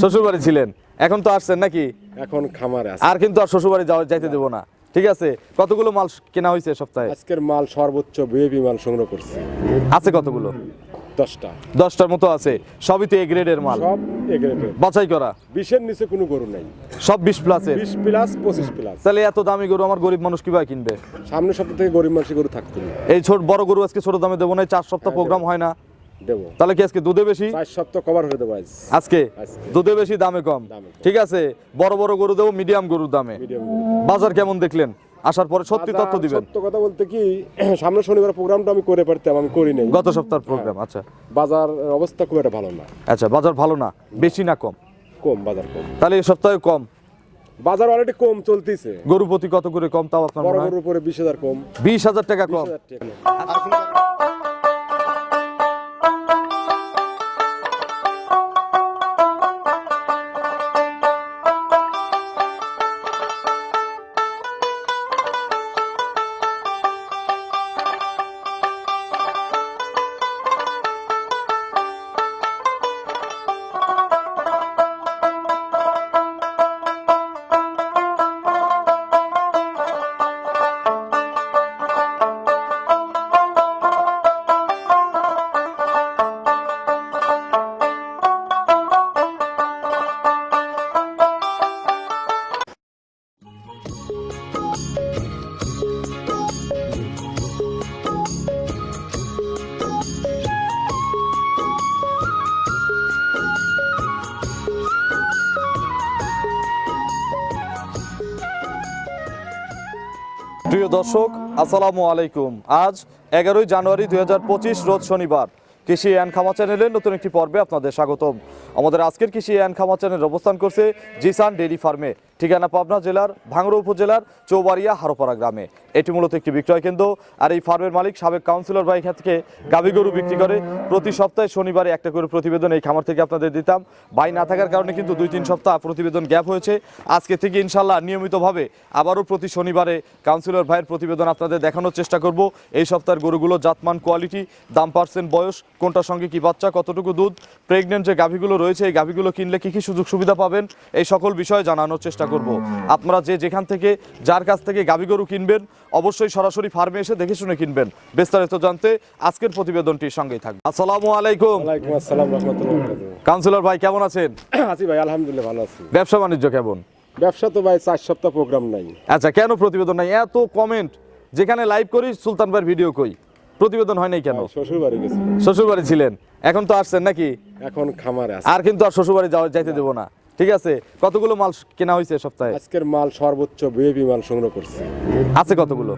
শ্বশুর বাড়ি ছিলেন। এখন তো আসছেন নাকি? এখন খামারে আর কিন্তু আর শ্বশুরবাড়ি যাওয়া যাইতে দেবো না। ঠিক আছে? কতগুলো মাল কেনা হয়েছে সপ্তাহে? আজকের মাল সর্বোচ্চ বিএপি মাল সংগ্রহ করছে। আছে কতগুলো? দশটা। দশটার মতো আছে। সবই তো এ গ্রেডের মাল। সব এগ্রেডের বাছাই করা। বিশের নিচে কোনো গরু নাই। সব বিশ প্লাসের বিশ প্লাস পঁচিশ প্লাস তাহলে এত দামি গরু আমার গরিব মানুষ কীভাবে কিনবে? সামনের সপ্তাহ থেকে গরিব মানুষের গরু থাকতো এই ছোট বড় গরু আজকে ছোট দামে দেবো না চার সপ্তাহ প্রোগ্রাম হয় না। দেবো। তাহলে কি আজকে দুধে বেশি? চার সপ্তাহ কভার হয়ে দেবো আজকে। দুধে বেশি দামে কম। ঠিক আছে বড় বড় গরু দেবো মিডিয়াম গরুর দামে। বাজার কেমন দেখলেন? আসার পরে সত্যি তথ্য দিবেন। সত্য কথা বলতে কি সামনের শনিবার প্রোগ্রামটা আমি করে পারতাম আমি করি নাই। গত সপ্তাহের প্রোগ্রাম আচ্ছা। বাজার অবস্থা খুব একটা ভালো না। আচ্ছা বাজার ভালো না? বেশি না কম? কম বাজার কম। তাহলে এই সপ্তাহে কম? বাজার অলরেডি কম চলতেছে। গরু প্রতি কত করে কম তাও আপনার বড় গরুর উপরে বিশ হাজার কম। বিশ হাজার টাকা কম। টাকা। প্রিয় দর্শক, আসসালামু আলাইকুম। আজ এগারোই জানুয়ারি দুই হাজার পঁচিশ, রোজ শনিবার। কৃষি অ্যান্ড খামা চ্যানেলের নতুন একটি পর্বে আপনাদের স্বাগতম। আমাদের আজকের কৃষি অ্যান্ড খামা চ্যানেল অবস্থান করছে জিসান ডেইরি ফার্মে। ঠিকানা পাবনা জেলার ভাঙড়া উপজেলার চৌবাড়িয়া হারোপাড়া গ্রামে। এটি মূলত একটি বিক্রয় কেন্দ্র আর এই ফার্মের মালিক সাবেক কাউন্সিলর ভাই থেকে গাভী গরু বিক্রি করে। প্রতি সপ্তাহে শনিবারে একটা করে প্রতিবেদন এই খামার থেকে আপনাদের দিতাম। ভাই না থাকার কারণে কিন্তু দুই তিন সপ্তাহ প্রতিবেদন গ্যাপ হয়েছে। আজকে থেকে ইনশাল্লাহ নিয়মিতভাবে আবারও প্রতি শনিবারে কাউন্সিলর ভাইয়ের প্রতিবেদন আপনাদের দেখানোর চেষ্টা করব। এই সপ্তাহের গরুগুলো জাতমান কোয়ালিটি দাম পার্সেন্ট বয়স, কোনটার সঙ্গে কি বাচ্চা, কতটুকু দুধ প্রেগনেন্ট যে গাভীগুলো রয়েছে, এই গাভীগুলো কিনলে কী কী সুযোগ সুবিধা পাবেন, এই সকল বিষয়ে জানানোর চেষ্টা করব। আপনারা যে যেখান থেকে যার কাছ থেকে গাভী গরু কিনবেন অবশ্যই সরাসরি ফার্মে এসে দেখে শুনে কিনবেন। বিস্তারিত জানতে আজকের প্রতিবেদনটির সঙ্গেই থাকবে আসসালামু আলাইকুম। আসসালাম কাউন্সিলর ভাই কেমন আছেন? আছি ভাই আলহামদুলিল্লাহ ভালো আছি। ব্যবসা বাণিজ্য কেমন? ব্যবসা তো ভাই চার সপ্তাহ প্রোগ্রাম নাই। আচ্ছা কেন প্রতিবেদন নাই? এত কমেন্ট যেখানে লাইভ করি সুলতান ভাইয়ের ভিডিও কই? প্রতিবেদন হয় নাই কেন? শ্বশুর বাড়ি শ্বশুর বাড়ি ছিলেন। এখন তো আসছেন নাকি? এখন খামারে আর কিন্তু আর শ্বশুর বাড়ি যাওয়া যাইতে দেবো না। ঠিক আছে কতগুলো মাল কেনা হয়েছে সপ্তাহে? আজকের মাল সর্বোচ্চ বিএপি মাল সংগ্রহ করছে। আছে কতগুলো?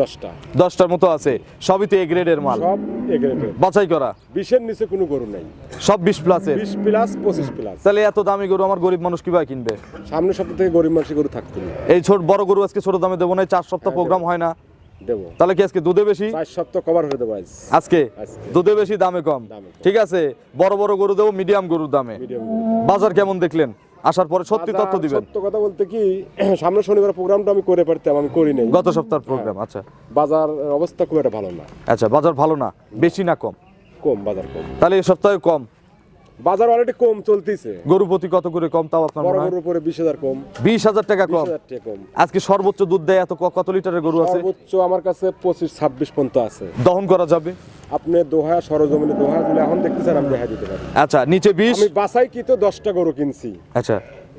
দশটা। দশটার মতো আছে সবই তো এ গ্রেডের মাল। সব এগ্রেডের বাছাই করা? বিশের নিচে কোনো গরু নাই। সব বিশ প্লাসের বিশ প্লাস পঁচিশ প্লাস তাহলে এত দামি গরু আমার গরিব মানুষ কীভাবে কিনবে? সামনের সপ্তাহ থেকে গরিব মানুষের গরু থাকতো এই ছোট বড় গরু আজকে ছোট দামে দেবো না চার সপ্তাহ প্রোগ্রাম হয় না। দেবো। তাহলে কি আজকে দুধে বেশি? চার সপ্তাহ কভার হয়ে দেবো আজকে? আজকে। দুধে বেশি দামে কম। ঠিক আছে বড় বড় গরু দেবো মিডিয়াম গরুর দামে। বাজার কেমন দেখলেন? আসার পরে সত্যি তথ্য দিবেন। সত্য কথা বলতে কি সামনের শনিবার প্রোগ্রামটা আমি করে পারতাম আমি করি নাই। গত সপ্তাহের প্রোগ্রাম আচ্ছা। বাজার অবস্থা খুব একটা ভালো না। আচ্ছা বাজার ভালো না বেশি না কম? কম বাজার কম। তাহলে এই সপ্তাহে কম। বাজার অলরেডি কম চলতেছে। গরু প্রতি কত করে কম তাও আপনার বড় গরুর উপরে বিশ হাজার কম। বিশ হাজার টাকা কম। 20000 টাকা কম। আজকে সর্বোচ্চ দুধ দেয় এত কত লিটারের গরু আছে? সর্বোচ্চ আমার কাছে পঁচিশ ছাব্বিশ পর্যন্ত আছে। দহন করা যাবে? আপনি দোহা সরজমিনে দোহা গুলো এখন দেখতেছেন আমি দেখা দিতে পারি। আচ্ছা নিচে বিশ। আমি বাসাই কি তো দশটা গরু কিনছি। আচ্ছা।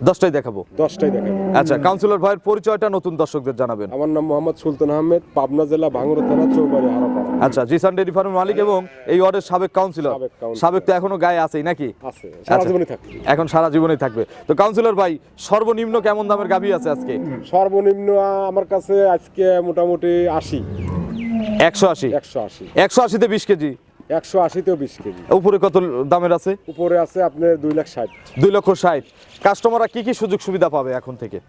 দশটাই দেখাবো। দশটাই দেখাবো। আচ্ছা কাউন্সিলর ভাইয়ের পরিচয়টা নতুন দর্শকদের জানাবেন। আমার নাম মোহাম্মদ সুলতান আহমেদ পাবনা জেলা ভাঙড়া থানা চৌবাড়ি হারাপাড়া আচ্ছা জিসান ডেরি ফার্মের মালিক এবং এই ওয়ার্ডের সাবেক কাউন্সিলর সাবেক তো এখনও গায়ে আছেই নাকি? আছে সারা আচ্ছা। থাকবে। এখন সারা জীবনই থাকবে। তো কাউন্সিলর ভাই সর্বনিম্ন কেমন দামের গাভী আছে আজকে? সর্বনিম্ন আমার কাছে আজকে মোটামুটি আশি। একশো আশি? একশো আশি। একশো আশিতে বিশ কেজি? একশো আশিতেও বিশ কেজি। উপরে কত দামের আছে? উপরে আছে আপনার দুই লাখ ষাট। দুই লক্ষ ষাট। কাস্টমাররা কি কি সুযোগ সুবিধা পাবে এখন থেকে?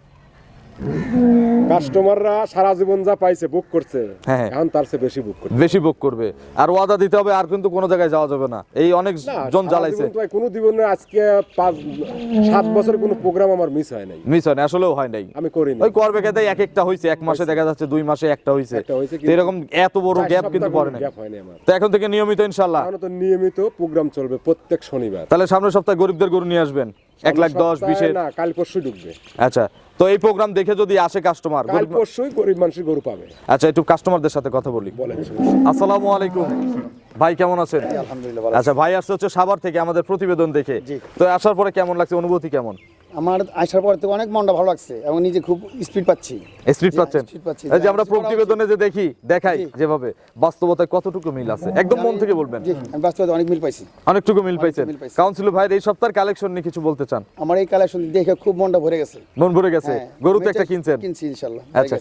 কাস্টমাররা সারা জীবন যা পাইছে বুক করছে হ্যাঁ। এখন তার চেয়ে বেশি বুক করছে। বেশি বুক করবে। আর ওয়াদা দিতে হবে আর কিন্তু কোনো জায়গায় যাওয়া যাবে না। এই অনেক জন জ্বালাইছে। কোনো জীবনে আজকে পাঁচ সাত বছর কোনো প্রোগ্রাম আমার মিস হয় নাই। মিস হয় না আসলেও হয় নাই। আমি করিনি। ওই করবে এক একটা হয়েছে এক মাসে দেখা যাচ্ছে দুই মাসে একটা এরকম এত বড় গ্যাপ কিন্তু পড়ে না তো এখন থেকে নিয়মিত ইনশাল্লাহ এখন তো নিয়মিত প্রোগ্রাম চলবে প্রত্যেক শনিবার। তাহলে সামনের সপ্তাহে গরিবদের গরু নিয়ে আসবেন। এক লাখ দশ বিশের। না কাল পরশু ঢুকবে। আচ্ছা তো এই প্রোগ্রাম দেখে যদি আসে কাস্টমার কাল পরশুই গরিব মানুষের গরু পাবে। আচ্ছা একটু কাস্টমারদের সাথে কথা বলি। আসসালামু আলাইকুম। ভাই কেমন আছেন? আলহামদুলিল্লাহ আচ্ছা ভাই আসছে হচ্ছে সাভার থেকে আমাদের প্রতিবেদন দেখে। তো আসার পরে কেমন লাগছে? অনুভূতি কেমন? আমার আসার পর থেকে অনেক মনটা ভালো লাগছে এবং নিজে খুব স্পিড পাচ্ছি। স্পিড পাচ্ছেন। এই যে আমরা প্রতিবেদনে যে দেখি দেখাই যেভাবে বাস্তবতায় কতটুকু মিল আছে? একদম মন থেকে বলবেন। জি আমি বাস্তবে অনেক মিল পাইছি। অনেকটুকু মিল পাইছেন। মিল পাইছি। কাউন্সিল ভাইয়ের এই সপ্তাহের কালেকশন নিয়ে কিছু বলতে চান? আমার এই কালেকশন দেখে খুব মনটা ভরে গেছে। মন ভরে গেছে? হ্যাঁ, গরু তো একটা কিনছেন? কিনছি ইনশাআল্লাহ আচ্ছা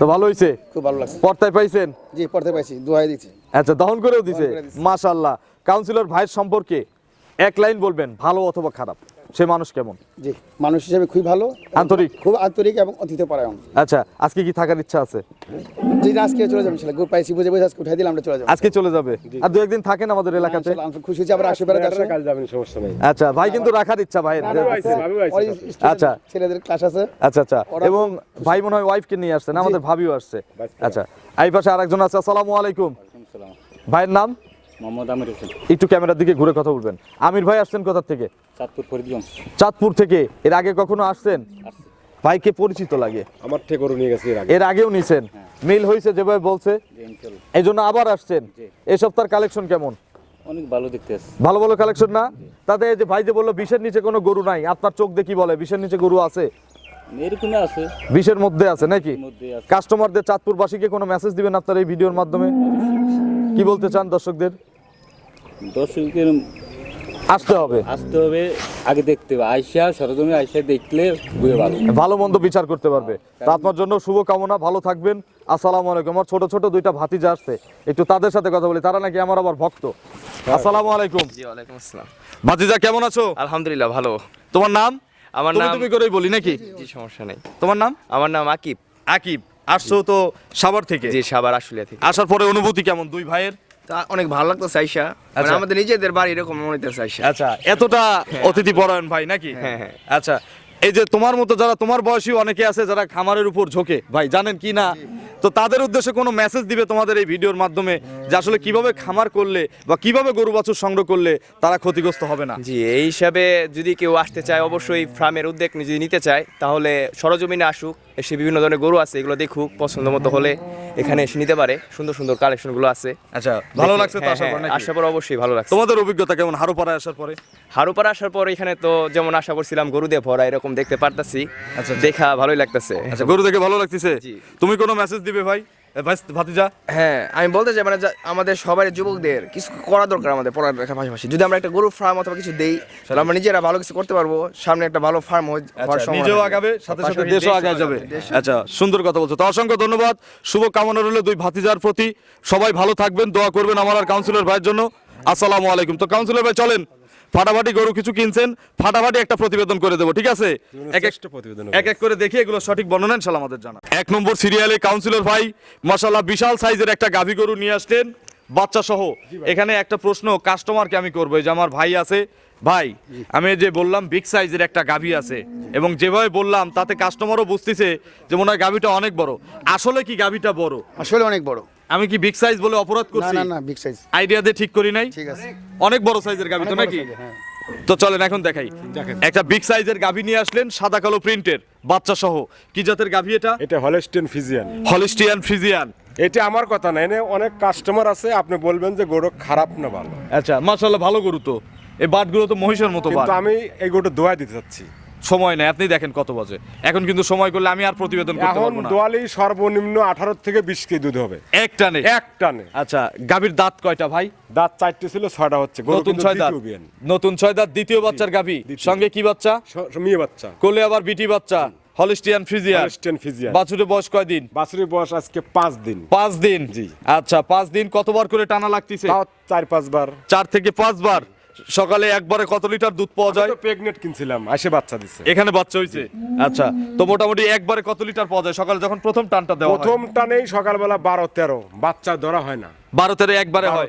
তো ভালো হইছে? খুব ভালো লাগছে। পর্তায় পাইছেন? জি পাইছি দোয়াই দিছি আচ্ছা দহন করেও দিছে? মাশাআল্লাহ। কাউন্সিলর ভাইয়ের সম্পর্কে এক লাইন বলবেন ভালো অথবা খারাপ? সে মানুষ কেমন? জি মানুষ হিসেবে খুব ভালো আন্তরিক? খুব আন্তরিক এবং অতিথি পরায়ণ আচ্ছা আজকে কি থাকার ইচ্ছা আছে? জি আজকে চলে যাব ইনশাল্লাহ। গরু পাইছি বুঝে বুঝে আজকে উঠাই দিলাম আমরা চলে যাব। আজকে চলে যাবে? আর দু একদিন থাকেন আমাদের এলাকাতে? খুশি হয়েছি আবার আসবে বেড়াতে আসবে। কাল যাবেন সমস্যা নেই। আচ্ছা ভাই কিন্তু রাখার ইচ্ছা ভাই। আচ্ছা। ছেলেদের ক্লাস আছে। আচ্ছা আচ্ছা। এবং ভাই মনে হয় ওয়াইফকে নিয়ে আসছেন আমাদের ভাবিও আসছে। আচ্ছা। এই পাশে আরেকজন আছে আসসালামু আলাইকুম। ভাইয়ের নাম? মোহাম্মদ আমির হোসেন। একটু ক্যামেরার দিকে ঘুরে কথা বলবেন। আমির ভাই আসছেন কোথা থেকে? চাঁদপুর ফরিদগঞ্জ। চাঁদপুর থেকে। এর আগে কখনো আসছেন? ভাইকে পরিচিত লাগে। আমার থেকে নিয়ে গেছে এর আগে। এর আগেও নিছেন? মিল হয়েছে যেভাবে বলছে? এই জন্য আবার আসছেন? এই সপ্তাহের কালেকশন কেমন? অনেক ভালো দেখতে আছে। ভালো ভালো কালেকশন না? তাতে যে ভাই যে বলল বিশের নিচে কোনো গরু নাই আপনার চোখ দেখি বলে? বিশের নিচে গরু আছে? এরকমই আছে। বিশের মধ্যে আছে নাকি? মধ্যে আছে। কাস্টমারদের চাঁদপুরবাসীকে কোনো মেসেজ দিবেন আপনার এই ভিডিওর মাধ্যমে? কি বলতে চান দর্শকদের? দর্শকের আসতে হবে। আসতে হবে আগে দেখতে হবে। আইসা সরজমে আইসা দেখলে বুঝে ভালো ভালো মন্দ বিচার করতে পারবে। তা আপনার জন্য শুভ কামনা ভালো থাকবেন। আসসালামু আলাইকুম। আমার ছোট ছোট দুইটা ভাতিজা আসছে। একটু তাদের সাথে কথা বলি। তারা নাকি আমার আবার ভক্ত। আসসালামু আলাইকুম। জি ওয়ালাইকুম আসসালাম। ভাতিজা কেমন আছো? আলহামদুলিল্লাহ ভালো। তোমার নাম? আমার নাম তুমি করেই বলি নাকি? জি সমস্যা নেই। তোমার নাম? আমার নাম আকিব। আকিব। আসছো তো সাভার থেকে? জি সাবার আশুলিয়া থেকে। আসার পরে অনুভূতি কেমন দুই ভাইয়ের? তা অনেক ভালো আইসা। মানে আচ্ছা। আমাদের নিজেদের বাড়ি এরকম মনে হইতেছে আইসা। আচ্ছা এতটা অতিথি পরায়ণ ভাই নাকি? হ্যাঁ, হ্যাঁ। আচ্ছা এই যে তোমার মতো যারা তোমার বয়সী অনেকে আছে যারা খামারের উপর ঝোঁকে ভাই জানেন কি না? তো তাদের উদ্দেশ্যে কোনো মেসেজ দিবে তোমাদের এই ভিডিওর মাধ্যমে যে আসলে কীভাবে খামার করলে বা কীভাবে গরু বাছুর সংগ্রহ করলে তারা ক্ষতিগ্রস্ত হবে না? জি এই হিসাবে যদি কেউ আসতে চায় অবশ্যই ফার্মের উদ্যোগ যদি নিতে চায় তাহলে সরজমিনে আসুক। এসে বিভিন্ন ধরনের গরু আছে এগুলো দেখুক পছন্দ মতো হলে এখানে এসে নিতে পারে। সুন্দর সুন্দর কালেকশনগুলো আছে। আচ্ছা ভালো লাগছে তো আসার পর আসার পর অবশ্যই ভালো লাগছে। তোমাদের অভিজ্ঞতা কেমন? হারুপাড়া আসার পরে? হারুপাড়া আসার পর এখানে তো যেমন আশা করছিলাম গরু দিয়ে ভরা এরকম দেখতে পারতাছি। আচ্ছা দেখা ভালোই লাগতেছে। আচ্ছা গরু দেখে ভালো লাগতেছে? জি। তুমি কোনো মেসেজ দিবে ভাই? ভাতিজা? হ্যাঁ আমি বলতে চাই মানে আমাদের সবার যুবকদের কিছু করা দরকার আমাদের পড়ালেখার পাশাপাশি। যদি আমরা একটা গরু ফার্ম অথবা কিছু দেই তাহলে আমরা নিজেরা ভালো কিছু করতে পারব। সামনে একটা ভালো ফার্ম আচ্ছা, নিজেও আগাবে সাথে সাথে দেশও দেশও আগায় যাবে। আচ্ছা সুন্দর কথা বলছো। তো অসংখ্য ধন্যবাদ। শুভ কামনা রইল দুই ভাতিজার প্রতি। সবাই ভালো থাকবেন দোয়া করবেন আমার আর কাউন্সিলর ভাইয়ের জন্য। আসসালামু আলাইকুম। তো কাউন্সিলর ভাই চলেন। ফাটাফাটি গরু কিছু কিনছেন ফাটাফাটি একটা প্রতিবেদন করে দেবো ঠিক আছে? এক এক প্রতিবেদন এক এক করে দেখি এগুলো সঠিক বর্ণনা ইনশাল্লাহ আমাদের জানা। এক নম্বর সিরিয়ালে কাউন্সিলর ভাই মাশাল্লাহ বিশাল সাইজের একটা গাভী গরু নিয়ে আসলেন বাচ্চা সহ এখানে একটা প্রশ্ন কাস্টমারকে আমি করব যে আমার ভাই আছে। ভাই আমি যে বললাম বিগ সাইজের একটা গাভী আছে এবং যেভাবে বললাম তাতে কাস্টমারও বুঝতেছে যে মনে হয় গাভীটা অনেক বড়। আসলে কি গাভীটা বড়? আসলে অনেক বড়। আমি কি বিগ সাইজ বলে অপরাধ করছি? না না বিগ সাইজ আইডিয়া দিয়ে ঠিক করি নাই? ঠিক আছে। অনেক বড় সাইজের গাভী তো নাকি? হ্যাঁ। তো চলেন এখন দেখাই। একটা বিগ সাইজের গাভী নিয়ে আসলেন সাদা কালো প্রিন্টের বাচ্চা সহ। কি জাতের গাভী এটা? এটা হলিস্টিয়ান ফিজিয়ান হলিস্টিয়ান ফিজিয়ান এটা আমার কথা না এনে অনেক কাস্টমার আছে আপনি বলবেন যে গরু খারাপ না ভালো। আচ্ছা মাশাআল্লাহ ভালো গরু তো। এই বাটগুলো তো মহিষের মতো বাট। কিন্তু আমি এই গরুটা দোয়া দিতে চাচ্ছি। সময় নেই। আপনি দেখেন কত বাজে। এখন কিন্তু সময় করলে আমি আর প্রতিবেদন করতে পারব না। দোয়ালি সর্বনিম্ন আঠারো থেকে বিশ কেজি দুধ হবে। এক টানে এক টানে। আচ্ছা গাভীর দাঁত কয়টা ভাই? দাঁত চারটে ছিল ছয়টা হচ্ছে। নতুন ছয় দাঁত। নতুন ছয় দাঁত দ্বিতীয় বাচ্চার গাভী। সঙ্গে কি বাচ্চা? মেয়ে বাচ্চা। কোলে আবার বিটি বাচ্চা। হলিস্টিয়ান ফ্রিজিয়ান হলেস্টিয়ান ফিজিয়ান বাছুরের বয়স কয়দিন? বাছুরের বয়স আজকে পাঁচ দিন। পাঁচ দিন? জি। আচ্ছা পাঁচ দিন কতবার করে টানা লাগতেছে? তাও চার পাঁচবার। চার থেকে পাঁচবার। সকালে একবারে কত লিটার দুধ পাওয়া যায়? প্রেগনেন্ট কিনছিলাম আসে বাচ্চা দিচ্ছে এখানে বাচ্চা হয়েছে আচ্ছা তো মোটামুটি একবারে কত লিটার পাওয়া যায়? সকালে যখন প্রথম টানটা দেওয়া প্রথম টানেই সকালবেলা বারো তেরো বাচ্চা ধরা হয় না। বারো তেরো একবারে হয়।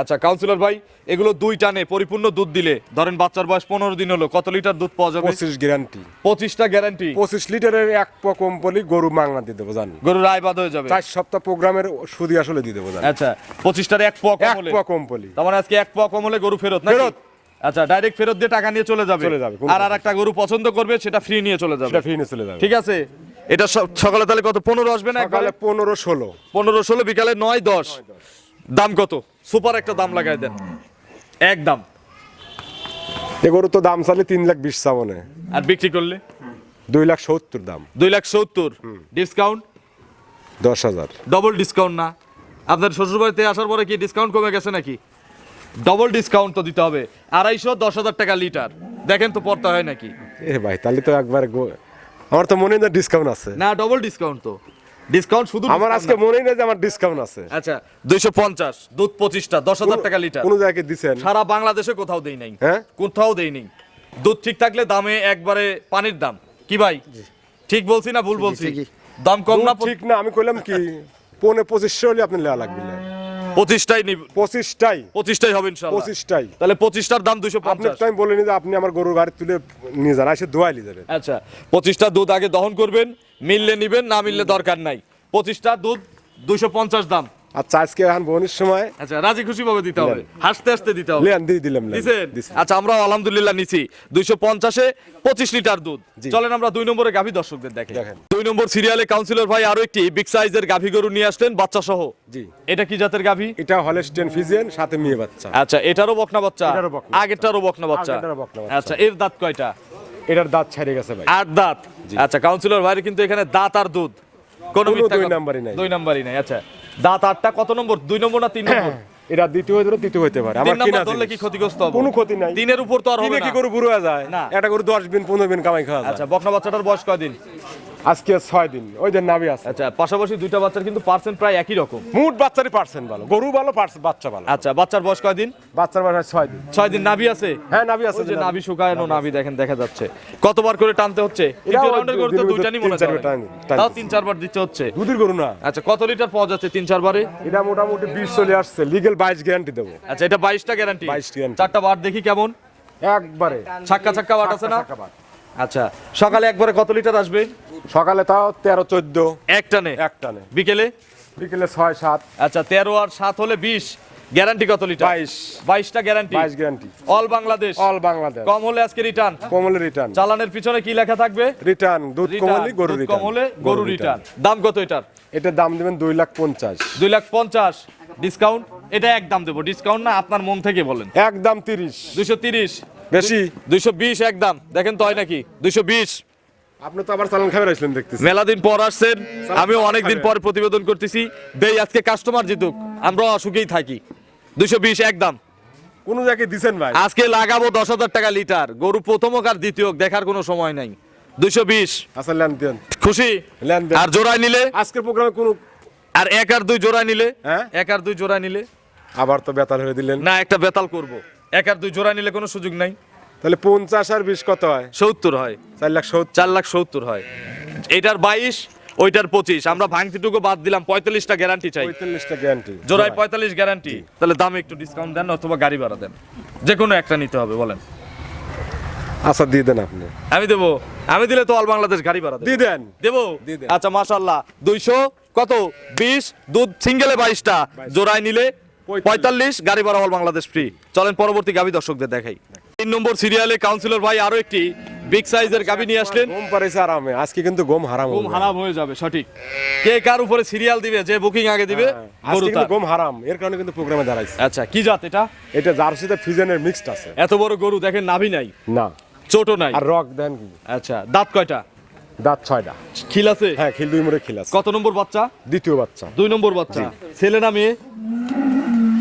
আচ্ছা কাউন্সিলর ভাই এগুলো দুই টানে পরিপূর্ণ দুধ দিলে ধরেন বাচ্চার বয়স পনেরো দিন হলো কত লিটার দুধ পাওয়া যাবে? পঁচিশ গ্যারান্টি পঁচিশটা গ্যারান্টি পঁচিশ লিটারের এক পক কম্পলি গরু মাংনা দিয়ে দেবো জানি গরুর আয় বাদ হয়ে যাবে। চার সপ্তাহ প্রোগ্রামের সুদি আসলে দিয়ে দেবো আচ্ছা পঁচিশটার এক পোয়া কম এক তার মানে আজকে এক পোয়া কম হলে গরু ফেরত? ফেরত। আচ্ছা ডাইরেক্ট ফেরত দিয়ে টাকা নিয়ে চলে যাবে। চলে যাবে, আর আর একটা গরু পছন্দ করবে সেটা ফ্রি নিয়ে চলে যাবে। সেটা ফ্রি নিয়ে চলে যাবে। ঠিক আছে? এটা সব সকালে তাহলে কত? পনেরো আসবে না পনেরো ষোলো। পনেরো ষোলো বিকালে নয় দশ। দাম কত? সুপার একটা দাম লাগাই দেন। একদম এ গরু তো দাম চালে তিন লাখ বিশ চাবনে আর বিক্রি করলে? দুই লাখ সত্তর দাম। দুই লাখ সত্তর। ডিসকাউন্ট দশ হাজার। ডবল ডিসকাউন্ট না। আপনার শ্বশুরবাড়িতে আসার পরে কি ডিসকাউন্ট কমে গেছে নাকি? ডবল ডিসকাউন্ট তো দিতে হবে। আড়াইশো দশ হাজার টাকা লিটার। দেখেন তো পড়তে হয় নাকি? এ ভাই তাহলে তো একবার আমার তো মনে হয় ডিসকাউন্ট আছে। না ডবল ডিসকাউন্ট তো। ডিসকাউন্ট শুধু আমার আজকে মনে মনেই নেই যে আমার ডিসকাউন্ট আছে। আচ্ছা দুইশো পঞ্চাশ দুধ পঁচিশটা দশ হাজার টাকা লিটার। কোন জায়গায় দিবেন সারা বাংলাদেশে কোথাও দেই নাই। হ্যাঁ? কোথাও দেই নাই। দুধ ঠিক থাকলে দামে একবারে পানির দাম। কি ভাই? ঠিক বলছি না ভুল বলছি। দাম কম না ঠিক না আমি কইলাম কি পৌনে পঁচিশশো হলে আপনি লেয়া লাগবে না। পঁচিশটাই নিব। পঁচিশটাই। পঁচিশটাই হবে ইনশাল্লাহ পঁচিশটাই। তাহলে পঁচিশটার দাম পঞ্চাশ। যে আপনি আমার গরুর গাড়ি তুলে নিয়ে যান এসে দোয়াই নিয়ে যাবেন। আচ্ছা পঁচিশটা দুধ আগে দহন করবেন মিললে নিবেন না মিললে দরকার নাই। পঁচিশটা দুধ দুইশো পঞ্চাশ দাম। আচ্ছা আজকে এখন বোনের সময়। আচ্ছা রাজি খুশি ভাবে দিতে হবে। হাসতে হাসতে দিতে হবে। লেন দিয়ে দিলাম দিছেন? আচ্ছা আমরা আলহামদুলিল্লাহ নিছি। দুইশো পঞ্চাশে পঁচিশ লিটার দুধ। চলেন আমরা দুই নম্বরে গাভী দর্শকদের দেখে। দুই নম্বর সিরিয়ালে কাউন্সিলর ভাই আরও একটি বিগ সাইজের গাভী গরু নিয়ে আসলেন বাচ্চা সহ জি। এটা কি জাতের গাভী? এটা হলেস্টেন ফিজিয়ান সাথে মেয়ে বাচ্চা। আচ্ছা এটারও বকনা বাচ্চা? আগেরটারও বকনা বাচ্চা। আচ্ছা এর দাঁত কয়টা? এটার দাঁত ছাড়ে গেছে ভাই। আট দাঁত। আচ্ছা কাউন্সিলর ভাইয়ের কিন্তু এখানে দাঁত আর দুধ। কোনো কোনো দুই নাম্বারই নাই। দুই নাম্বারই নাই আচ্ছা। দাঁত আটটা কত নম্বর? দুই নম্বর না তিন নম্বর? এরা দ্বিতীয় হইতে তৃতীয় হইতে পারে। আমার কিনা ধরলে কি ক্ষতিগ্রস্ত হবে? কোনো ক্ষতি নাই। দিনের উপর তো আর হবে না কি গরু বুড়ো যায়? না। এটা করে দশ দিন পনেরো দিন কামাই খাওয়া যায়। আচ্ছা বকনা বাচ্চাটার বয়স কয়দিন? আজকে ছয় দিন। ওই দিন নাবি আছে। আচ্ছা পাশাপাশি দুইটা বাচ্চার কিন্তু পার্সেন্ট প্রায় একই রকম। মুট বাচ্চারই পার্সেন্ট ভালো। গরু ভালো বাচ্চা ভালো। আচ্ছা বাচ্চার বয়স কয়দিন? বাচ্চার বাসায় ছয় দিন। ছয় দিন নাভি আছে? হ্যাঁ নাবি আছে যে নাভি শুকায়নো নাভি দেখেন দেখা যাচ্ছে। কতবার করে টানতে হচ্ছে? তৃতীয় রাউন্ডের গরু তো মনে হয়। তাও তিন চারবার দিতে হচ্ছে। দুধের গরু না। আচ্ছা কত লিটার পাওয়া যাচ্ছে তিন চারবারে এটা মোটামুটি বিশ চলে আসছে। লিগেল বাইশ গ্যারান্টি দেবো। আচ্ছা এটা বাইশটা গ্যারান্টি 22 guarantee। চারটা বার দেখি কেমন? একবারে। ছাক্কা ছাক্কা বাট আছে না। আচ্ছা সকালে একবারে কত লিটার আসবে? সকালে তাও তেরো চোদ্দ। এক টানে? এক টানে। বিকেলে? বিকেলে ছয় সাত। আচ্ছা তেরো আর সাত হলে বিশ। গ্যারান্টি কত লিটার? বাইশ। বাইশটা গ্যারান্টি বাইশ guarantee all Bangladesh all Bangladesh কম হলে আজকে রিটার্ন কমল রিটার্ন চালানের পিছনে কি লেখা থাকবে? রিটার্ন দুধ গরু কম হলে রিটার্ন গরু রিটার্ন দাম কত এটার? এটার দাম দেবেন দুই লাখ পঞ্চাশ। দুই লাখ পঞ্চাশ। ডিসকাউন্ট এটা এক দাম দেবো। ডিসকাউন্ট না আপনার মন থেকে বলেন। একদম তিরিশ। দুইশো তিরিশ। বেশি? দুইশো বিশ একদম। দেখেন তো হয় নাকি? দুইশো বিশ। আপনি তো আবার চালান খাবার আসলেন দেখতেছি। মেলা দিন পর আসছেন আমিও অনেকদিন পর প্রতিবেদন করতেছি। দেই আজকে কাস্টমার জিতুক আমরা অসুখেই থাকি। দুইশো বিশ একদম। কোন জায়গায় দিছেন ভাই? আজকে লাগাবো দশ হাজার টাকা লিটার। গরু প্রথম আর দ্বিতীয় দেখার কোনো সময় নাই। দুইশো বিশ। আচ্ছা লেন দেন। খুশি? লেন দেন। আর জোড়ায় নিলে? আজকের প্রোগ্রামে কোনো আর এক আর দুই জোড়ায় নিলে? হ্যাঁ? এক আর দুই জোড়ায় নিলে? আবার তো বেতাল হয়ে দিলেন। না একটা বেতাল করব। এক আর দুই জোড়ায় নিলে কোনো সুযোগ নাই। তাহলে পঞ্চাশ আর বিশ কত হয়? সত্তর হয়। চার লাখ সত্তর। চার লাখ সত্তর হয়। এটার বাইশ ওইটার পঁচিশ। আমরা ভাঙতিটুকু বাদ দিলাম পঁয়তাল্লিশটা গ্যারান্টি চাই। পঁয়তাল্লিশটা গ্যারান্টি জোড়ায় পঁয়তাল্লিশ গ্যারান্টি তাহলে দামে একটু ডিসকাউন্ট দেন অথবা গাড়ি ভাড়া দেন। যে কোনো একটা নিতে হবে বলেন। আচ্ছা দিয়ে দেন আপনি। আমি দেবো। আমি দিলে তো অল বাংলাদেশ গাড়ি ভাড়া দিয়ে দেন। দেবো। আচ্ছা মাশাল্লাহ দুইশো কত? বিশ? দুধ সিঙ্গেলে বাইশটা। জোড়ায় নিলে পঁয়তাল্লিশ। গাড়ি ভাড়া অল বাংলাদেশ ফ্রি চলেন পরবর্তী গাবি দর্শকদের দেখাই। তিন নম্বর সিরিয়ালে কাউন্সিলর ভাই আরও একটি বিগ সাইজের গাবি নিয়ে আসলেন। গম পারেছে আরামে। আজকে কিন্তু গম হারাম গম হারাম হয়ে যাবে সঠিক। কে কার উপরে সিরিয়াল দিবে যে বুকিং আগে দিবে হ্যাঁ, আজকে কিন্তু। গম হারাম। এর কারণে কিন্তু প্রোগ্রামে দাঁড়াইছে। আচ্ছা কি জাত এটা? এটা জার্সিতে ফিজেনের মিক্সড আছে। এত বড় গরু দেখেন নাভি নাই। না। চোটও নাই। আর রক দেন কি? আচ্ছা দাঁত কয়টা? দাঁত ছয়টা। খিল আছে? হ্যাঁ খিল দুই মোড়ে খিল আছে। কত নম্বর বাচ্চা? দ্বিতীয় বাচ্চা। দুই নম্বর বাচ্চা। ছেলে না মেয়ে?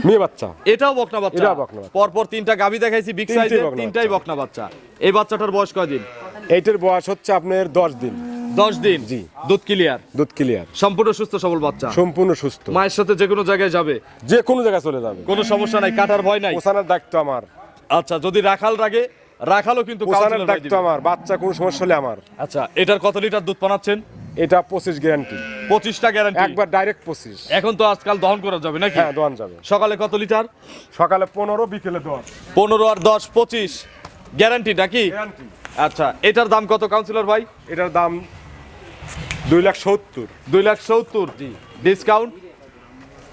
মেয়ে বাচ্চা। এটাও বকনা বাচ্চা। এটাও বকনা বাচ্চা। পরপর তিনটা গাবি দেখাইছি বিগ সাইজের তিনটাই বকনা বাচ্চা। এই বাচ্চাটার বয়স কয়দিন? এইটার বয়স হচ্ছে আপনার দশ দিন। দশ দিন? জি। দুধ ক্লিয়ার দুধ ক্লিয়ার সম্পূর্ণ সুস্থ সবল বাচ্চা? সম্পূর্ণ সুস্থ। মায়ের সাথে যে কোনো জায়গায় যাবে? যে কোনো জায়গায় চলে যাবে। কোনো সমস্যা নাই কাটার ভয় নাই? ওসানার দায়িত্ব আমার। আচ্ছা যদি রাখাল রাগে রাখালও কিন্তু ভাই দায়িত্ব আমার বাচ্চা কোনো সমস্যা হলে আমার। আচ্ছা এটার কত লিটার দুধ পানাচ্ছেন? এটা পঁচিশ গ্যারান্টি পঁচিশটা গ্যারান্টি একবার ডাইরেক্ট পঁচিশ। এখন তো আজকাল দহন করা যাবে নাকি? হ্যাঁ দহন যাবে। সকালে কত লিটার? সকালে পনেরো বিকেলে দশ। পনেরো আর দশ পঁচিশ। গ্যারান্টি নাকি গ্যারান্টি আচ্ছা এটার দাম কত কাউন্সিলর ভাই? এটার দাম দুই লাখ সত্তর। দুই লাখ সত্তর জি। ডিসকাউন্ট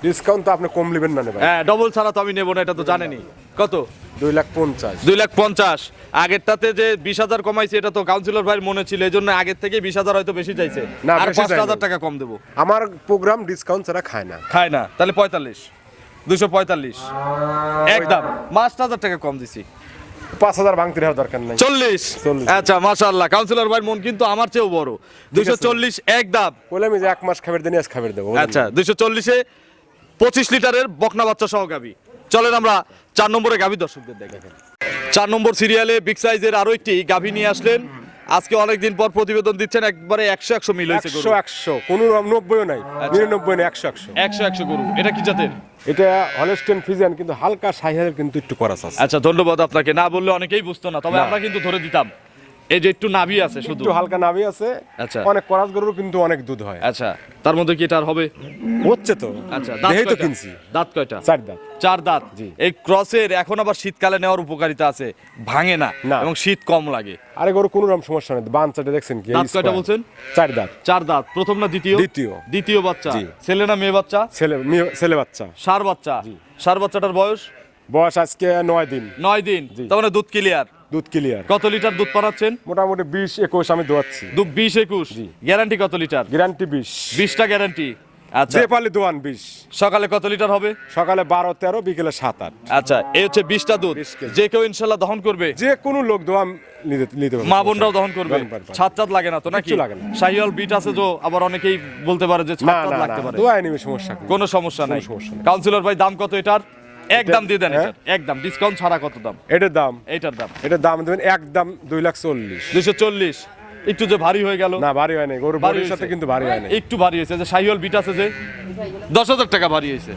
ডিসকাউন্ট তো আপনি কম নেবেন না ভাই। হ্যাঁ ডবল ছাড়া তো আমি নেব না এটা তো জানেনি কত? দুই লাখ পঞ্চাশ। দুই লাখ পঞ্চাশ। আগেরটাতে যে বিশ হাজার কমাইছে এটা তো কাউন্সিলর ভাইয়ের মনে ছিল এই জন্য আগের থেকে বিশ হাজার হয়তো বেশি চাইছে। না, আর পাঁচ হাজার টাকা কম দেবো। আমার প্রোগ্রাম ডিসকাউন্ট ছাড়া খায় না। খায় না তাহলে পঁয়তাল্লিশ। দুশো পঁয়তাল্লিশ। একদম। পাঁচ হাজার টাকা কম দিছি। পাঁচ হাজার ভাঙতে দরকার নাই। চল্লিশ। আচ্ছা মাশাল্লাহ কাউন্সিলর ভাইয়ের মন কিন্তু আমার চেয়েও বড়। দুশো চল্লিশ একদম। বলে আমি যে এক মাস খাবার দিন আজ খাবার দেবো। আচ্ছা দুশো চল্লিশে পঁচিশ লিটারের বকনা বাচ্চা সহ গাভি চলেন আমরা চার নম্বরে গাভি দর্শকদের দেখেন চার নম্বর সিরিয়ালে বিগ সাইজের আরও একটি গাভি নিয়ে আসলেন। আজকে অনেকদিন পর প্রতিবেদন দিচ্ছেন একবারে একশো একশো মিল হয়েছে একশো একশো কোনো নব্বইও নাই নিরানব্বই নাই একশো একশো। একশো একশো গরু এটা কি জাতের? এটা হলেস্টেন ফিজিয়ান কিন্তু হালকা সাইহালের কিন্তু একটু করা আচ্ছা ধন্যবাদ আপনাকে না বললে অনেকেই বুঝতো না তবে আমরা কিন্তু ধরে দিতাম। এই যে একটু নাভি আছে শুধু। একটু হালকা নাভি আছে। আচ্ছা। অনেক করাস গরুর কিন্তু অনেক দুধ হয়। আচ্ছা তার মধ্যে কি এটা আর হবে? হচ্ছে তো। আচ্ছা দাঁত তো কিনছি। দাঁত কয়টা? চার দাঁত। চার দাঁত। এই ক্রসের এখন আবার শীতকালে নেওয়ার উপকারিতা আছে। ভাঙে না। এবং শীত কম লাগে। আরে গরু কোনো রকম সমস্যা নেই। বাঞ্চাটা দেখছেন কি? দাঁত কয়টা বলছেন? চার দাঁত। চার দাঁত। প্রথম না দ্বিতীয়? দ্বিতীয়। দ্বিতীয় বাচ্চা। ছেলে না মেয়ে বাচ্চা? ছেলে মেয়ে- ছেলে বাচ্চা। সার বাচ্চা। সার বাচ্চাটার বয়স? বয়স আজকে নয় দিন। নয় দিন। তার মানে দুধ ক্লিয়ার। দুধ ক্লিয়ার কত লিটার দুধ পাঠাচ্ছেন মোটামুটি বিশ একুশ আমি দোয়াচ্ছি। দুধ বিশ একুশ? গ্যারান্টি কত লিটার? গ্যারান্টি বিশ। বিশটা গ্যারান্টি আচ্ছা। যে পালি দোয়ান বিশ। সকালে কত লিটার হবে? সকালে বারো তেরো বিকেলে সাত আট। আচ্ছা এই হচ্ছে বিশটা দুধ। 20 কেজি। যে কেউ ইনশাল্লাহ দহন করবে। যে কোনো লোক দোয়ান নিতে নিতে পারবে। মা বোনরাও দহন করবে। দহন। ছাদ লাগে না তো নাকি? কিচ্ছু লাগে না। শাহিওয়াল বিট আছে তো আবার অনেকেই বলতে পারে যে ছাদ না চাঁদ না লাগতে না পারে। দোয়াই নিবে সমস্যা কোনো সমস্যা নাই। সমস্যা নেই। কাউন্সিলর ভাই দাম কত এটার? একদম দিয়ে দেন হ্যাঁ? একদম ডিসকাউন্ট ছাড়া কত দাম? এটার দাম? এইটার দাম। এটার দাম দেবেন একদম দুই লাখ চল্লিশ। দুশো চল্লিশ। একটু যে ভারী হয়ে গেল। না ভারী হয় নাই গরু ভারী সাথে কিন্তু ভারী হয় নাই একটু ভারী হয়েছে। যে শাহিওয়াল বিট আছে যে দশ হাজার টাকা ভারী হয়েছে।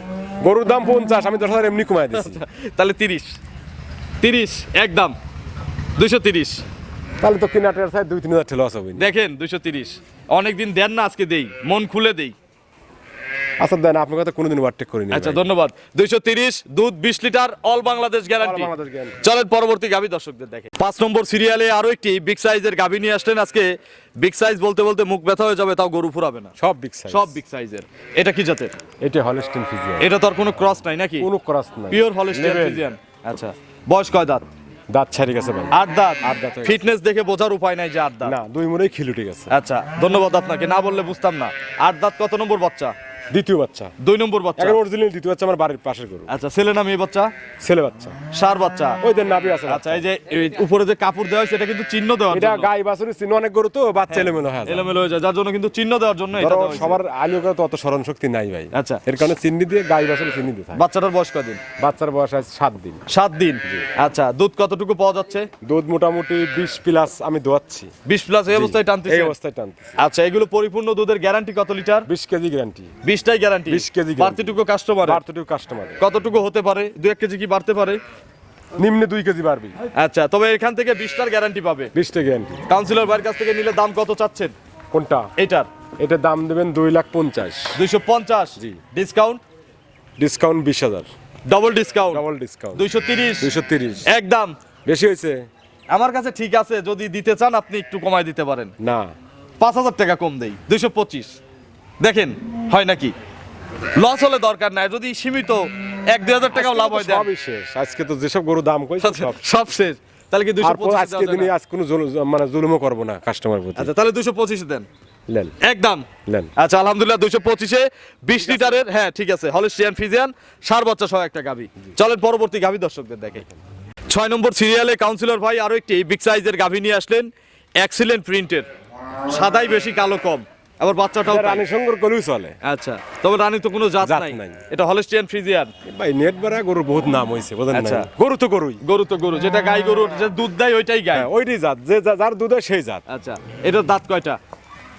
গরুর দাম পঞ্চাশ আমি দশ হাজার এমনি কমাই দিচ্ছি তাহলে তিরিশ। তিরিশ একদম দুশো তিরিশ। তাহলে তো সাইড দুই তিন হাজার ঠেলো আছে দেখেন দুশো তিরিশ। অনেকদিন দেন না আজকে দেই। মন খুলে দেই। আচ্ছা দেন আপনার কথা কোনোদিন ওয়ারটেক করিনি আচ্ছা ধন্যবাদ। দুইশো তিরিশ দুধ বিশ লিটার অল বাংলাদেশ গ্যারান্টি। চলেন পরবর্তী গাভী দর্শকদের দেখে। পাঁচ নম্বর সিরিয়ালে আরও একটি বিগ সাইজের গাভী নিয়ে আসলেন আজকে। বিগ সাইজ বলতে বলতে মুখ ব্যথা হয়ে যাবে তাও গরু ফুরাবে না। সব বিগ সাইজ সব বিগ সাইজের এটা কি জাতের? এটা হলস্টেন ফিজিয়ান এটা তো আর কোনো ক্রস নাই নাকি? কোনো ক্রস নাই। Pure হলিস্টিয়ান Level। ফ্রিজিয়ান আচ্ছা বয়স কয় দাঁত? দাঁত ছাড়ি গেছে ভাই। আট দাঁত? আট দাঁত ফিটনেস দেখে বোঝার উপায় নাই যে আট দাঁত। না দুই মুড়েই খিলুটে গেছে। আচ্ছা ধন্যবাদ আপনাকে। না বললে বুঝতাম না। আট দাঁত কত নম্বর বাচ্চা? দ্বিতীয় বাচ্চা। দুই নম্বর বাচ্চা। এখন অরিজিনাল দ্বিতীয় বাচ্চা আমার বাড়ির পাশের গরু। আচ্ছা ছেলে না মেয়ে বাচ্চা? ছেলে বাচ্চা। সার বাচ্চা। ওই দেন নাবি আছে আচ্ছা এই যে উপরে যে কাপড় দেওয়া হয়েছে এটা কিন্তু চিহ্ন দেওয়ার এটা গাই বাছুরি চিহ্ন অনেক গরু তো বাচ্চা এলোমেলো হয়ে এলোমেলো হয়ে যায় যার জন্য কিন্তু চিহ্ন দেওয়ার জন্য এটা দেওয়া হয়েছে। সবার আলিও তো অত স্মরণ শক্তি নাই ভাই। আচ্ছা। এর কারণে চিন্নি দিয়ে গাই বাছুরি চিন্নি দিয়ে থাকে বাচ্চাটার বয়স কদিন বাচ্চার বয়স আছে সাত দিন। সাত দিন। আচ্ছা দুধ কতটুকু পাওয়া যাচ্ছে? দুধ মোটামুটি বিশ প্লাস আমি দোয়াচ্ছি। বিশ প্লাস এই অবস্থায় টানতেছে? এই অবস্থায় টানতেছি। আচ্ছা এগুলো পরিপূর্ণ দুধের গ্যারান্টি কত লিটার? বিশ কেজি গ্যারান্টি। বিশটাই গ্যারান্টি 20 কেজি। বাড়তিটুকু কাস্টমার বার্থডে কাস্টমার কতটুকু হতে পারে? দু এক কেজি কি বাড়তে পারে? নিম্নে দুই কেজি বাড়বি। আচ্ছা তবে এখান থেকে বিশটার গ্যারান্টি পাবে। বিশটা গ্যারান্টি কাউন্সিলর ভাইয়ের কাছ থেকে নিলে দাম কত চাচ্ছেন? কোনটা? এটার এটার দাম দেবেন দুই লাখ পঞ্চাশ। দুইশো পঞ্চাশ। ডিসকাউন্ট ডিসকাউন্ট বিশ হাজার। ডবল ডিসকাউন্ট ডাবল ডিসকাউন্ট দুইশো তিরিশ? দুইশো তিরিশ। একদম। বেশি হয়েছে? আমার কাছে ঠিক আছে যদি দিতে চান আপনি একটু কমায় দিতে পারেন। না। পাঁচ হাজার টাকা কম দেই দুইশো পঁচিশ। দেখেন হয় নাকি? লস হলে দরকার নাই যদি সীমিত এক দুই হাজার টাকাও লাভ হয় সবই শেষ আজকে তো যেসব গরু দাম সব শেষ তাহলে কি পঁচিশ আজকে দিনে আজ কোনো মানে জুলুমও করব না কাস্টমার প্রতি। আচ্ছা তাহলে দুইশো পঁচিশ দেন। একদম। আচ্ছা আলহামদুলিল্লাহ দুইশো পঁচিশে বিশ লিটারের হ্যাঁ ঠিক আছে হলিস্টিয়ান ফিজিয়ান সার বাচ্চা সহ একটা গাভি। চলেন পরবর্তী গাভি দর্শকদের দেখে ছয় নম্বর সিরিয়ালে কাউন্সিলর ভাই আরও একটি বিগ সাইজের গাভি নিয়ে আসলেন এক্সিলেন্ট প্রিন্টের সাদাই বেশি কালো কম। আবার বাচ্চাটাও রানী সঙ্গর করেও চলে। আচ্ছা তবে রানী তো কোনো জাত নাই। এটা হলস্টিয়ান ফ্রিজিয়ান ভাই নেট বাড়া গরুর বহুত নাম হয়েছে বোঝেন আচ্ছা। গরু তো গরুই। গরু তো গরু যেটা গাই গরুর যে দুধ দেয় ওইটাই গাই। হ্যাঁ ওইটাই জাত। যে যার দুধ হয় সেই জাত। আচ্ছা এটার দাঁত কয়টা?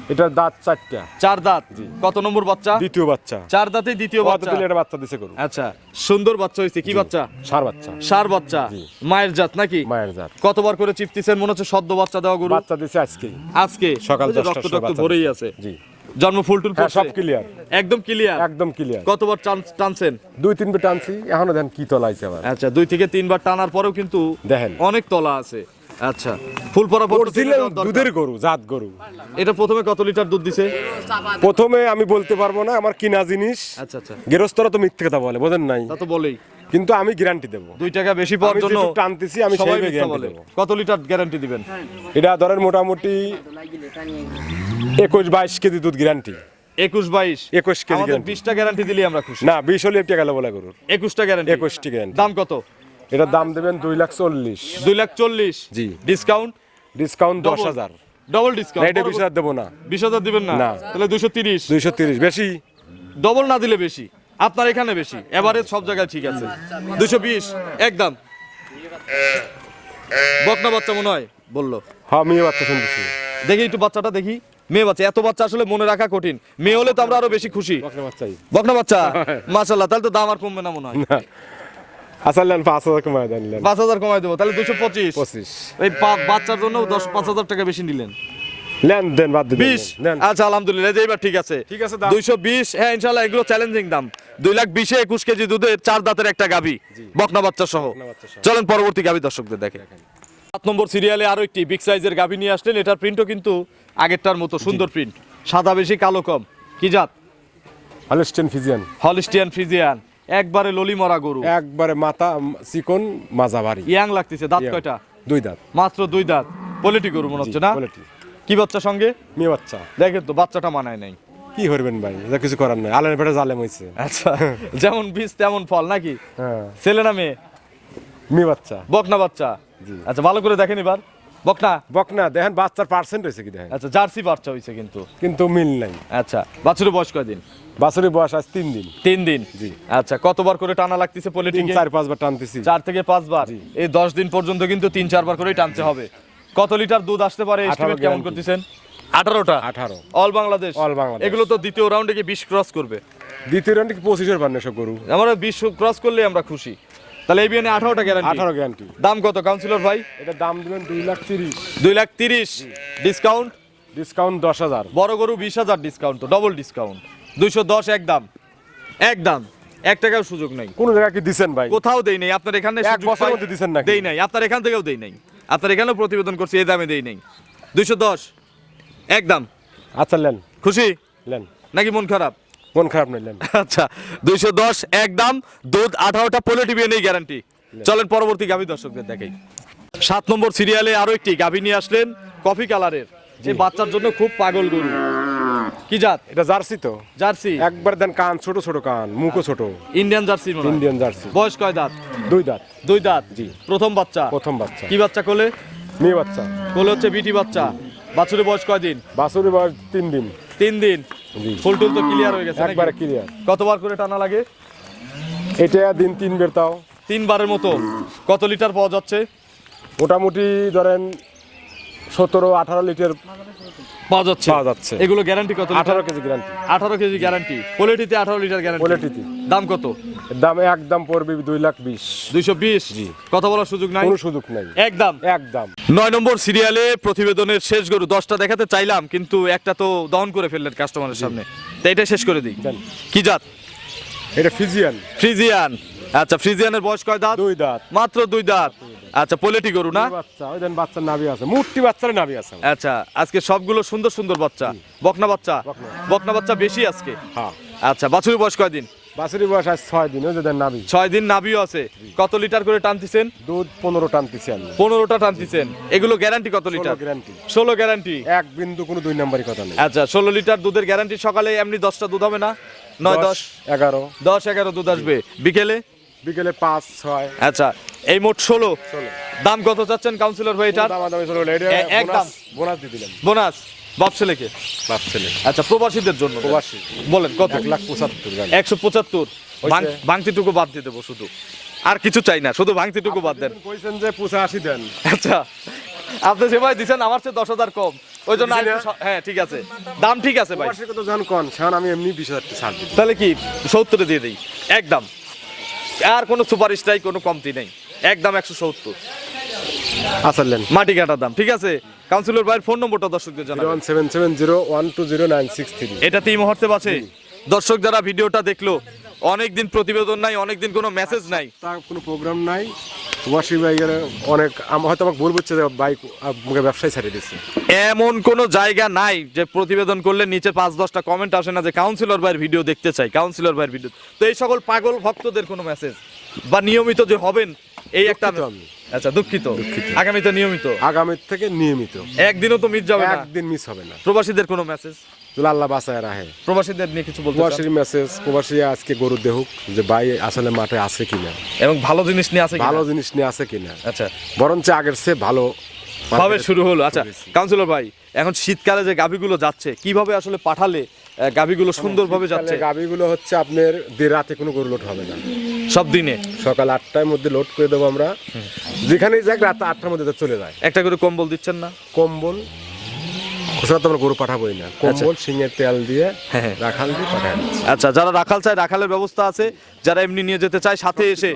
এটার দাঁত চারটা। চার দাঁত। কত নম্বর বাচ্চা? দ্বিতীয় বাচ্চা। চার দাঁতে দ্বিতীয় বাচ্চা। এটা বাচ্চা দিছে গরু। আচ্ছা সুন্দর বাচ্চা হয়েছে কি বাচ্চা? সার বাচ্চা। সার বাচ্চা। মায়ের জাত নাকি? মায়ের জাত। কতবার করে চিপতেছেন? মনে হচ্ছে সদ্য বাচ্চা দেওয়া গরু। বাচ্চা দিছে আজকে। আজকে? সকাল ওই যে 10টার রক্ত বাচ্চা ভরেই আছে। জি। জন্ম ফুল টুল হ্যাঁ সব ক্লিয়ার একদম ক্লিয়ার একদম ক্লিয়ার কতবার টান- টানছেন? দুই তিনবার টানছি। এখনও দেন কি তলাইছে আবার। আচ্ছা দুই থেকে তিনবার টানার পরেও কিন্তু দেখেন। অনেক তলা আছে। আচ্ছা ফুল পরা অরিজিনাল দুধের গরু জাত গরু। এটা প্রথমে কত লিটার দুধ দিছে? প্রথমে আমি বলতে পারব না আমার কিনা জিনিস। আচ্ছা আচ্ছা। তো মিথ্যে কথা বলে বোঝেন নাই? তা তো বলেই। কিন্তু আমি গ্যারান্টি দেবো। দুই টাকা বেশি পাওয়ার জন্য টানতেছি, আমি সেইভাবে guarantee কত লিটার গ্যারান্টি দিবেন? এটা ধরেন মোটামুটি একুশ বাইশ কেজি দুধ গ্যারান্টি একুশ বাইশ? 21 কেজি বিশটা গ্যারান্টি দিলে আমরা খুশি। না বিশ হলে একটা গেল বলে গরুর। একুশটা গ্যারান্টি 21টি guarantee। দাম কত? এটার দাম দেবেন দুই লাখ চল্লিশ। দুই লাখ চল্লিশ? জি। ডিসকাউন্ট ডিসকাউন্ট দশ হাজার। ডবল ডিসকাউন্ট এটা বিশ হাজার দেবো না। বিশ হাজার দিবেন না। তাহলে দুশো তিরিশ। দুইশো তিরিশ বেশি? ডবল না দিলে বেশি? আপনার এখানে বেশি। এভারেজ সব জায়গায় ঠিক আছে। দুশো বিশ একদম। বকনা বাচ্চা মনে হয় বলল। হ্যাঁ মেয়ে বাচ্চা শুনতেছি। দেখি একটু বাচ্চাটা দেখি। মেয়ে বাচ্চা এত বাচ্চা আসলে মনে রাখা কঠিন। মেয়ে হলে তো আমরা আরও বেশি খুশি। বকনা বাচ্চা? মাশাল্লাহ তাহলে তো দাম আর কমবে না মনে হয়। নেন পাঁচ হাজার কমায় দেন নেন পাঁচ হাজার কমাই দেবো তাহলে দুশো পঁচিশ। পঁচিশ। এই বাচ্চার জন্য দশ পাঁচ হাজার টাকা বেশি নিলেন। নেন দেন বাদ দিন। বিশ? আচ্ছা আলহামদুলিল্লাহ এই যে ঠিক আছে। ঠিক আছে, দুইশো বিশ হ্যাঁ ইনশাল্লাহ এগুলো চ্যালেঞ্জিং দাম। দুই লাখ বিশে একুশ কেজি দুধের চার দাঁতের একটা গাভি বকনা বাচ্চা সহ। চলেন পরবর্তী গাভি দর্শকদের দেখে। সাত নম্বর সিরিয়ালে আরও একটি বিগ সাইজের গাভি নিয়ে আসলেন। এটার প্রিন্টও কিন্তু আগেরটার মতো সুন্দর প্রিন্ট সাদা বেশি কালো কম। কি জাত? হলস্টেন ফিজিয়ান হলিস্টিয়ান ফ্রিজিয়ান একবারে ললি মরা গরু। একবারে মাথা চিকন মাজা ভারী ইয়াং লাগতেছে দাঁত কয়টা? দুই দাঁত। মাত্র দুই দাঁত। পলিটি গরু মনে হচ্ছে না? কি বাচ্চা সঙ্গে? মেয়ে বাচ্চা। দেখেন তো বাচ্চাটা মানায় নাই। কি করবেন ভাই? এটা কিছু করার নাই। আলের পেটে জালেম হয়েছে আচ্ছা যেমন বীজ তেমন ফল নাকি? হ্যাঁ। ছেলে না মেয়ে? মেয়ে বাচ্চা। বকনা বাচ্চা? আচ্ছা ভালো করে দেখেন এবার। বকনা? বকনা দেখেন বাচ্চার পার্সেন্ট হয়েছে কি দেখেন? আচ্ছা জার্সি বাচ্চা হয়েছে কিন্তু। কিন্তু মিল নাই। আচ্ছা বাছুরের বয়স কয়দিন? বাছুরের বয়স আজ তিন দিন। তিন দিন? জি। আচ্ছা কতবার করে টানা লাগতেছে তিন চার পাঁচবার টানতেছি। চার থেকে পাঁচবার? এই দশ দিন পর্যন্ত কিন্তু তিন চারবার করেই টানতে হবে। কত লিটার দুধ আসতে পারে? কেমন করতেছেন? আঠারোটা? আঠারো। All Bangladesh All Bangladesh. এগুলো তো দ্বিতীয় রাউন্ডে গিয়ে বিশ ক্রস করবে। দ্বিতীয় রাউন্ডে পঁচিশের পান সব গরু? আমরা বিশ ক্রস করলে আমরা খুশি। তাহলে এই বিয়ানে আঠারোটা গ্যারান্টি আঠারো গ্যারান্টি দাম কত কাউন্সিলর ভাই? এটা দাম দিবেন দুই লাখ তিরিশ। দুই লাখ তিরিশ। ডিসকাউন্ট ডিসকাউন্ট দশ হাজার। বড় গরু বিশ হাজার ডিসকাউন্ট তো ডবল ডিসকাউন্ট দুইশো দশ একদম একদম এক টাকাও সুযোগ নাই। কোন জায়গায় কি দিছেন ভাই? কোথাও দেই নাই। আপনার এখানে এক বছরের পাই- মধ্যে দিছেন নাকি? দেই নাই। আপনার এখান থেকেও দেই নাই। আপনার এখানেও প্রতিবেদন করছি এই দামে দেই নাই। দুইশো দশ। একদম আচ্ছা লেন খুশি? লেন নাকি মন খারাপ? মন খারাপ নেই লেন আচ্ছা দুইশো দশ একদম দুধ আঠারোটা পোলো টিভি নেই গ্যারান্টি চলেন পরবর্তী গাভী দর্শকদের দেখাই। সাত নম্বর সিরিয়ালে আরও একটি গাভী নিয়ে আসলেন কফি কালারের যে বাচ্চার জন্য খুব পাগল গরু। কি জাত? এটা জার্সি তো। জার্সি? একবার দেন কান ছোট ছোট কান মুখও ছোট। ইন্ডিয়ান জার্সি মনে ইন্ডিয়ান জার্সি। বয়স কয় দাঁত? দুই দাঁত। দুই দাঁত? জি। প্রথম বাচ্চা? প্রথম বাচ্চা। কি বাচ্চা কোলে? মেয়ে বাচ্চা। কোলে হচ্ছে বিটি বাচ্চা। বাছুরের বয়স কয় দিন? বাছুরের বয়স তিন দিন। তিন দিন। ফুল টুল তো ক্লিয়ার হয়ে গেছে? একবারে ক্লিয়ার কতবার করে টানা লাগে? এটা দিন তিন বের তাও। তিনবারের মতো। কত লিটার পাওয়া যাচ্ছে? মোটামুটি ধরেন সতেরো আঠারো লিটার পাওয়া যাচ্ছে। পাওয়া যাচ্ছে। এগুলো গ্যারান্টি কত আঠারো কেজি গ্যারান্টি আঠারো কেজি গ্যারান্টি পোলেটিতে আঠারো লিটার গ্যারান্টি পোলেটিতে। দাম কত? দাম একদম পড়বে দুই লাখ বিশ। দুইশো বিশ? জি। কথা বলার সুযোগ নাই? কোনো সুযোগ নাই। একদম। একদম। নয় নম্বর সিরিয়ালে প্রতিবেদনের শেষ গরু দশটা দেখাতে চাইলাম কিন্তু একটা তো দহন করে ফেললেন কাস্টমারের সামনে। তো এটা শেষ করে দিই। কি জাত? এটা ফিজিয়ান ফ্রিজিয়ান আচ্ছা ফ্রিজিয়ানের বয়স কয় দাঁত? দুই দাঁত। মাত্র দুই দাঁত। আচ্ছা পোলেটি গরু না? বাচ্চা ওই দেন বাচ্চার নাভি আছে মুট্টি বাচ্চার নাভি আছে আচ্ছা আজকে সবগুলো সুন্দর সুন্দর বাচ্চা। বকনা বাচ্চা? বকনা। বাচ্চা বেশি আজকে? হ্যাঁ। আচ্ছা বাছুরের বয়স কয়দিন বাছুরি বয়স আজ ছয় দিন ওই দেন নাভি। ছয় দিন নাভিও আছে। কত লিটার করে টানতেছেন? দুধ পনেরো টানতেছি আমি। পনেরোটা টানতেছেন। এগুলো গ্যারান্টি কত লিটার? গ্যারান্টি ষোলো গ্যারান্টি এক বিন্দু কোনো দুই নাম্বারই কথা নেই। আচ্ছা ষোলো লিটার দুধের গ্যারান্টি সকালে এমনি দশটা দুধ হবে না? নয় দশ? এগারো। দশ এগারো দুধ আসবে। বিকেলে? বিকেলে পাঁচ ছয়। আচ্ছা এই মোট ষোলো। দাম কত চাচ্ছেন কাউন্সিলর ভাই এটা একদম। বোনাস দিয়ে দিলাম বোনাস। বাপ ছেলেকে বাপ ছেলে। আচ্ছা প্রবাসীদের জন্য। প্রবাসী। বলেন কত? এক লাখ পঁচাত্তর একশো পঁচাত্তর। ভাঙতিটুকু বাদ দিয়ে দেবো শুধু। আর কিছু চাই না শুধু ভাঙতিটুকু বাদ দেন। কইছেন যে পঁচা আশি দেন। আচ্ছা আপনি যে ভাই দিচ্ছেন আমার চেয়ে দশ হাজার কম। ওই জন্য হ্যাঁ ঠিক আছে। দাম ঠিক আছে ভাই। জান কন আমি এমনি বিশ হাজার ছাড় তাহলে কি সত্তরে দিয়ে দিই। একদম আর কোনো সুপারিশটাই কোনো কমতি নেই। একদম একশো সত্তর। আসলেন মাটি কাটার দাম ঠিক আছে? কাউন্সিলর ভাইয়ের ফোন নম্বরটা দর্শকদের জানা জানাবেন one seven seven zero one two zero nine six three. এটাতে এই মুহূর্তে আছে দর্শক যারা ভিডিওটা দেখল অনেকদিন প্রতিবেদন নাই অনেকদিন কোনো মেসেজ নাই। তার কোনো প্রোগ্রাম নাই। ভাইয়ের অনেক আম- হয়তো আমাকে ভুল বুঝছে যে বাইক আমাকে ব্যবসায় ছাড়িয়ে দিচ্ছে। এমন কোনো জায়গা নাই যে প্রতিবেদন করলে নিচে পাঁচ দশটা কমেন্ট আসে না যে কাউন্সিলর ভাইয়ের ভিডিও দেখতে চাই কাউন্সিলর ভাইয়ের ভিডিও তো এই সকল পাগল ভক্তদের কোনো মেসেজ বা নিয়মিত যে হবেন এই একটা আচ্ছা দুঃখিত। আগামীতে নিয়মিত? আগামীর থেকে নিয়মিত। একদিনও তো মিস যাবে না। একদিন মিস হবে না। প্রবাসীদের কোনো মেসেজ তাহলে আল্লাহ বাসায় রাহে প্রবাসীদের নিয়ে কিছু বলতে প্রবাসীর মেসেজ প্রবাসী আজকে গরু দেহুক যে ভাই আসলে মাঠে আছে কিনা। এবং ভালো জিনিস নিয়ে আছে ভালো ভালো জিনিস নিয়ে আছে কিনা। আচ্ছা। বরঞ্চ আগের চেয়ে ভালো ভাবে শুরু হলো। আচ্ছা কাউন্সিলর ভাই এখন শীতকালে যে গাভিগুলো যাচ্ছে কীভাবে আসলে পাঠালে আহ, গাভিগুলো সুন্দরভাবে যাচ্ছে? গাবিগুলো হচ্ছে আপনার দিয়ে রাতে কোনো গরু লোড হবে না। সব দিনে? সকাল আটটার মধ্যে লোড করে দেবো আমরা। যেখানেই যাক রাত আটটার মধ্যে তো চলে যায়। একটা করে কম্বল দিচ্ছেন না? কম্বল খুচরা তো আমরা গরু পাঠাবোই না। কম্বল শিঙের তেল দিয়ে হ্যাঁ, হ্যাঁ। রাখাল দিয়ে দিচ্ছি। আচ্ছা যারা রাখাল চায় রাখালের ব্যবস্থা আছে যারা এমনি নিয়ে যেতে চায় সাথে এসে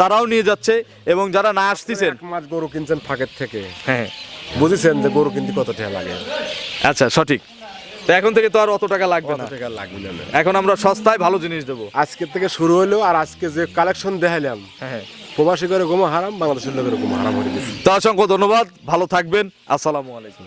তারাও নিয়ে যাচ্ছে এবং যারা না আসতেছেন মাস গরু কিনছেন ফাঁকের থেকে। হ্যাঁ বুঝেছেন যে গরু কিনতে কত টাকা লাগে? আচ্ছা সঠিক। তো এখন থেকে তো আর অত টাকা লাগবে না। টাকা লাগবে না। এখন আমরা সস্তায় ভালো জিনিস দেবো। আজকে থেকে শুরু হলো আর আজকে যে কালেকশন দেখাইলাম হ্যাঁ প্রবাসী করে গোমো হারাম বাংলাদেশের লোকের গোমো হারাম হয়ে গেছে। তো অসংখ্য ধন্যবাদ ভালো থাকবেন আসসালামু আলাইকুম।